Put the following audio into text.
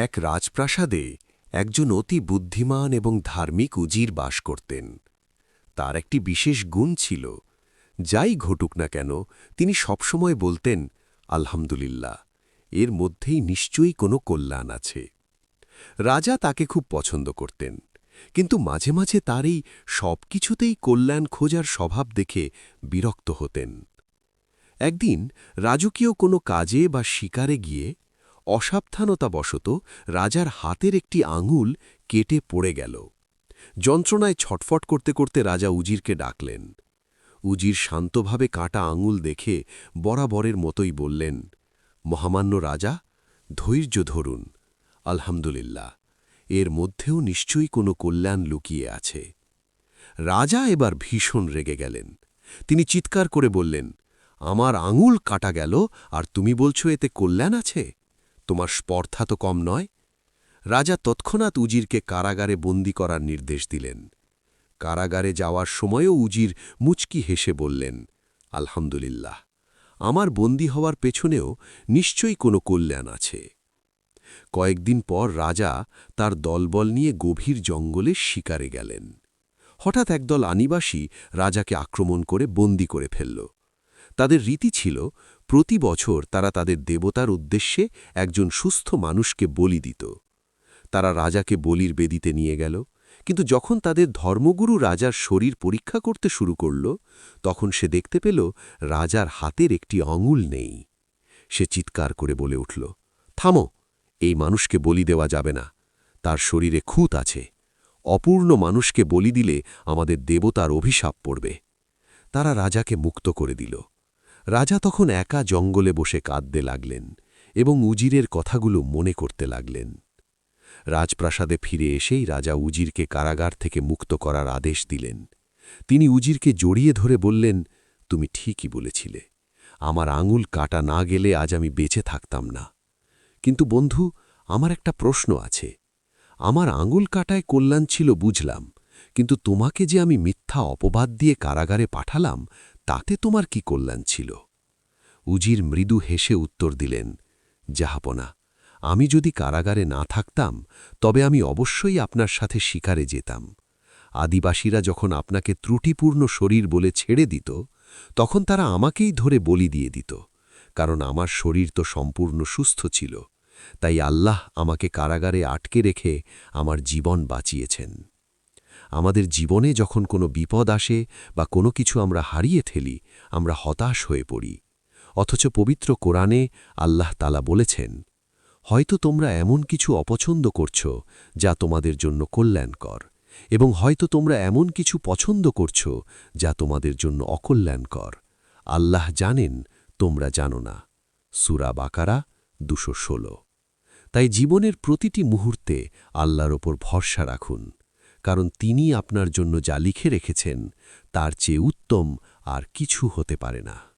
এক রাজপ্রাসাদে একজন অতি বুদ্ধিমান এবং ধার্মিক উজির বাস করতেন। তার একটি বিশেষ গুণ ছিল, যাই ঘটুক না কেন, তিনি সবসময় বলতেন, আলহামদুলিল্লাহ, এর মধ্যেই নিশ্চয়ই কোনো কল্যাণ আছে। রাজা তাকে খুব পছন্দ করতেন, কিন্তু মাঝে মাঝে তার এই সব কিছুতেই কল্যাণ খোঁজার স্বভাব দেখে বিরক্ত হতেন। একদিন রাজকীয় কোনো কাজে বা শিকারে গিয়ে অসাবধানতাবশত রাজার হাতের একটি আঙুল কেটে পড়ে গেল। যন্ত্রণায় ছটফট করতে করতে রাজা উজিরকে ডাকলেন। উজির শান্তভাবে কাটা আঙুল দেখে বরাবরের মতোই বললেন, মহামান্য রাজা, ধৈর্য ধরুন। আলহামদুলিল্লাহ, এর মধ্যেও নিশ্চয়ই কোনো কল্যাণ লুকিয়ে আছে। রাজা এবার ভীষণ রেগে গেলেন। তিনি চিৎকার করে বললেন, আমার আঙুল কাটা গেল, আর তুমি বলছো এতে কল্যাণ আছে? তোমার স্পর্ধা তো কম নয়। রাজা তৎক্ষণাৎ উজিরকে কারাগারে বন্দি করার নির্দেশ দিলেন। কারাগারে যাওয়ার সময়ও উজির মুচকি হেসে বললেন, আলহামদুলিল্লাহ, আমার বন্দি হওয়ার পেছনেও নিশ্চয়ই কোনো কল্যাণ আছে। কয়েকদিন পর রাজা তার দলবল নিয়ে গভীর জঙ্গলে শিকারে গেলেন। হঠাৎ একদল আনিবাসী রাজাকে আক্রমণ করে বন্দি করে ফেলল। তাদের রীতি ছিল প্রতি বছর তারা তাদের দেবতার উদ্দেশ্যে একজন সুস্থ মানুষকে বলি দিত। তারা রাজাকে বলির বেদিতে নিয়ে গেল, কিন্তু যখন তাদের ধর্মগুরু রাজার শরীর পরীক্ষা করতে শুরু করল, তখন সে দেখতে পেল রাজার হাতের একটি অঙুল নেই। সে চিৎকার করে বলে উঠল, থামো, এই মানুষকে বলি দেওয়া যাবে না। তার শরীরে খুঁত আছে। অপূর্ণ মানুষকে বলি দিলে আমাদের দেবতার অভিশাপ পড়বে। তারা রাজাকে মুক্ত করে দিল। রাজা তখন একা জঙ্গলে বসে কাঁদতে লাগলেন এবং উজিরের কথাগুলো মনে করতে লাগলেন। রাজপ্রাসাদে ফিরে এসেই রাজা উজিরকে কারাগার থেকে মুক্ত করার আদেশ দিলেন। তিনি উজিরকে জড়িয়ে ধরে বললেন, তুমি ঠিকই বলেছিলে। আমার আঙুল কাটা না গেলে আজ আমি বেঁচে থাকতাম না। কিন্তু বন্ধু, আমার একটা প্রশ্ন আছে। আমার আঙুল কাটায় কল্যাণ ছিল বুঝলাম, কিন্তু তোমাকে যে আমি মিথ্যা অপবাদ দিয়ে কারাগারে পাঠালাম তাতে তোমার কি কল্যাণ ছিল? উজির মৃদু হেসে উত্তর দিলেন, যাহাপনা, আমি যদি কারাগারে না থাকতাম, তবে আমি অবশ্যই আপনার সাথে শিকারে যেতাম। আদিবাসীরা যখন আপনাকে ত্রুটিপূর্ণ শরীর বলে ছেড়ে দিত, তখন তারা আমাকেই ধরে বলি দিয়ে দিত, কারণ আমার শরীর তো সম্পূর্ণ সুস্থ ছিল। তাই আল্লাহ আমাকে কারাগারে আটকে রেখে আমার জীবন বাঁচিয়েছেন। আমাদের জীবনে যখন কোনো বিপদ আসে বা কোনো কিছু আমরা হারিয়ে ঠেলি আমরা হতাশ হয়ে পড়ি। অথচ পবিত্র কোরআনে আল্লাহ তালা বলেছেন, হয়তো তোমরা এমন কিছু অপছন্দ করছ যা তোমাদের জন্য কল্যাণকর, এবং হয়তো তোমরা এমন কিছু পছন্দ করছ যা তোমাদের জন্য অকল্যাণকর। আল্লাহ জানেন, তোমরা জানো না। সুরা বাকারা দুশো ষোলো। তাই জীবনের প্রতিটি মুহূর্তে আল্লাহর ওপর ভরসা রাখুন। কারণ তিনি আপনার জন্য যা লিখে রেখেছেন, তার চেয়ে উত্তম আর কিছু হতে পারে না।